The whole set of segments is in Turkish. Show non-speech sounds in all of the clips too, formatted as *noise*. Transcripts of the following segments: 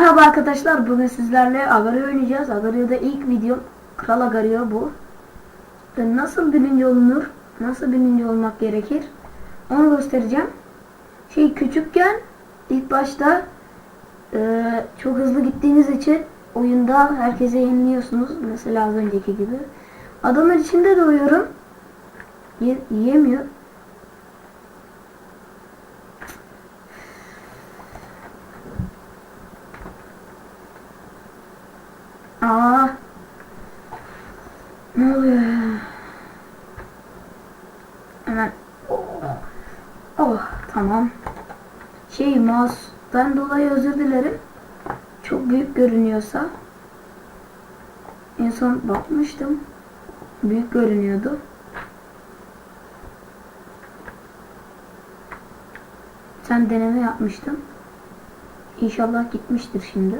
Merhaba arkadaşlar bugün sizlerle Agario oynayacağız. Agario'da ilk video Kral Agario bu. Nasıl birinci olunur? Nasıl birinci olmak gerekir? Onu göstereceğim. Şey küçükken ilk başta e, çok hızlı gittiğiniz için oyunda herkese yeniliyorsunuz. Mesela az önceki gibi. Adamlar içinde doğuyorum. Ye, yiyemiyor. Aa. Ne oluyor ya? Hemen. Oh, tamam. Şey mouse'dan dolayı özür dilerim. Çok büyük görünüyorsa. En son bakmıştım. Büyük görünüyordu. Sen deneme yapmıştın. İnşallah gitmiştir şimdi.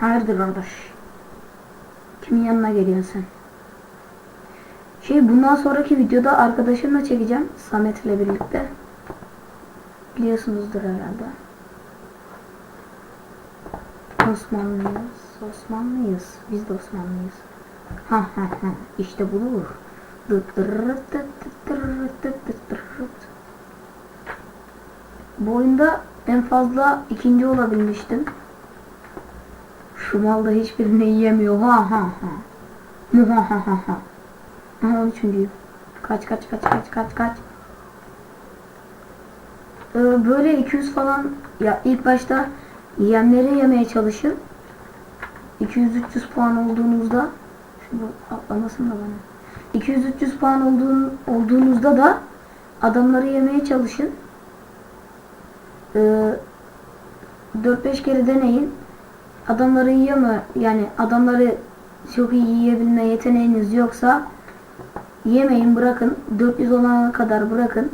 Hayırdır kardeş? Kimin yanına geliyorsun sen? Şey bundan sonraki videoda arkadaşımla çekeceğim. Samet ile birlikte. Biliyorsunuzdur herhalde. Osmanlıyız. Osmanlıyız. Biz de Osmanlıyız. Ha ha ha. İşte bulur. Bu oyunda en fazla ikinci olabilmiştim. Şu mal da hiçbirini yiyemiyor. Ha ha ha. Mu ha ha ha ha. Aha üçüncüyüm. Kaç kaç kaç kaç kaç kaç. Ee, böyle 200 falan ya ilk başta yemleri yemeye çalışın. 200-300 puan olduğunuzda bu atlamasın da bana. 200-300 puan olduğun, olduğunuzda da adamları yemeye çalışın. Ee, 4-5 kere deneyin adamları yiyor mu? Yani adamları çok iyi yiyebilme yeteneğiniz yoksa yemeyin bırakın. 400 olana kadar bırakın.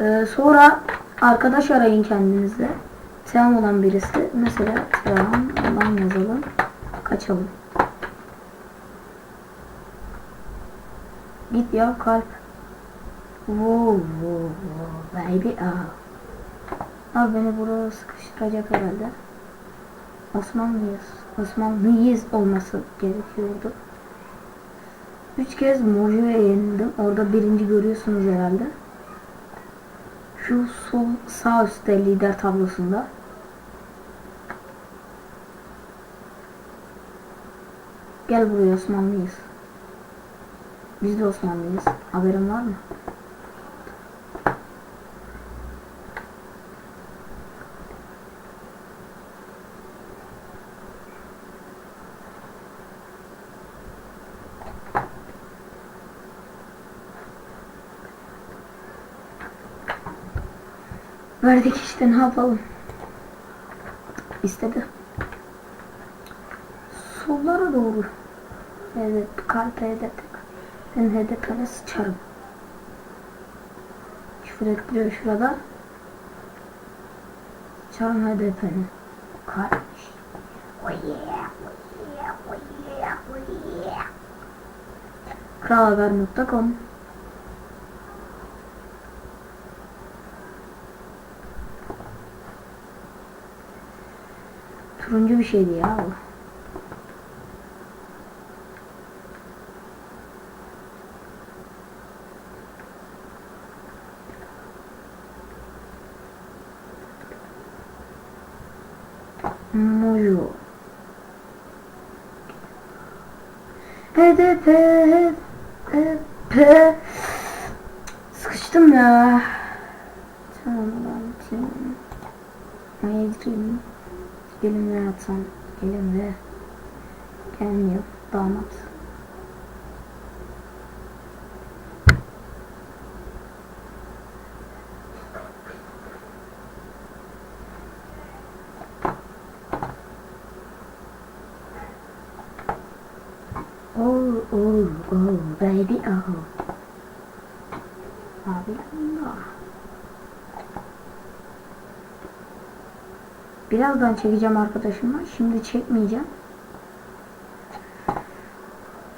Ee, sonra arkadaş arayın kendinizle. Selam olan birisi. Mesela selam olan yazalım. Kaçalım. Git ya kalp. Wow, wow, wow, baby. Aa. Abi beni buraya sıkıştıracak herhalde. Osmanlıyız. Osmanlıyız olması gerekiyordu. Üç kez Morio'ya yenildim. Orada birinci görüyorsunuz herhalde. Şu sol sağ üstte lider tablosunda. Gel buraya Osmanlıyız. Biz de Osmanlıyız. Haberin var mı? Verdik işte ne yapalım. İstedi. Sollara doğru. Evet kalp hedef. Ben hedeflere sıçarım. Küfür ettiriyor şurada. Sıçarım hedefini. Kalp. Oh yeah, oh yeah, oh yeah, oh yeah. Kralhaber.com Turuncu bir şeydi ya o. Mojo. HDP HDP Sıkıştım ya. Tamam ben şimdi. Neye gireyim? Gelinle yatsam. Gelinle. Gelmiyor. Damat. Oh, oh, oh, baby, oh. Abi, Allah. Birazdan çekeceğim arkadaşımla. Şimdi çekmeyeceğim.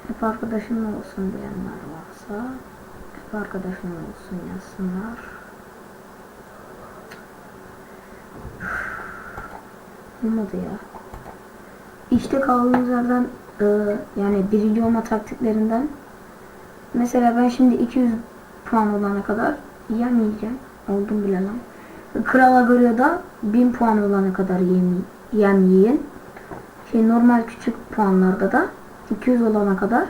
Hep arkadaşımla olsun diyenler varsa hep arkadaşımla olsun yazsınlar. Olmadı ya. İşte kaldığımız yerden e, yani birinci olma taktiklerinden mesela ben şimdi 200 puan olana kadar yemeyeceğim. Oldum bile lan. Kral Agorio'da 1000 puan olana kadar yem, yem yiyin. Şey normal küçük puanlarda da 200 olana kadar.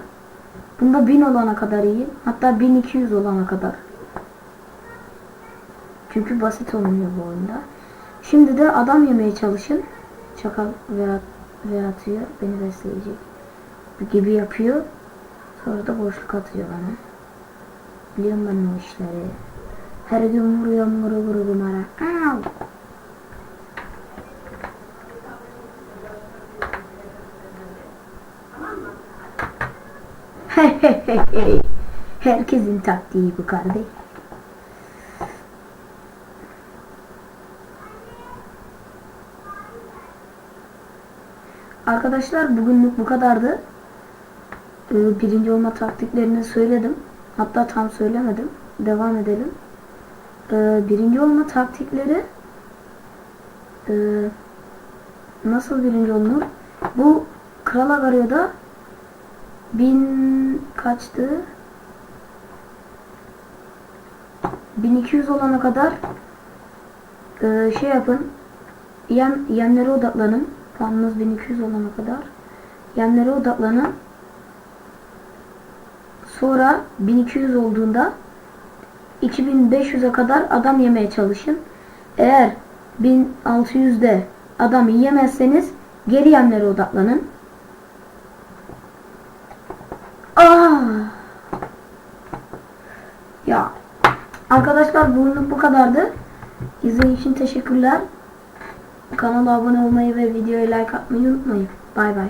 Bunda 1000 olana kadar yiyin. Hatta 1200 olana kadar. Çünkü basit olmuyor bu oyunda. Şimdi de adam yemeye çalışın. Çakal ve, ve atıyor. Beni besleyecek. Gibi yapıyor. Sonra da boşluk atıyor bana. Biliyorum ben o işleri. Her gün vuruyorum vuru *laughs* Herkesin taktiği bu kardeş. Arkadaşlar bugünlük bu kadardı. Ee, birinci olma taktiklerini söyledim. Hatta tam söylemedim. Devam edelim. Ee, birinci olma taktikleri ee, nasıl birinci olunur? Bu Kral Agarya'da bin kaçtı? 1200 olana kadar ee, şey yapın. Yem, yemlere odaklanın. Puanınız 1200 olana kadar. Yemlere odaklanın. Sonra 1200 olduğunda 2500'e kadar adam yemeye çalışın. Eğer 1600'de adam yiyemezseniz geri yemlere odaklanın. Ya arkadaşlar bugünlük bu kadardı. İzlediğiniz için teşekkürler. Kanala abone olmayı ve videoya like atmayı unutmayın. Bay bay.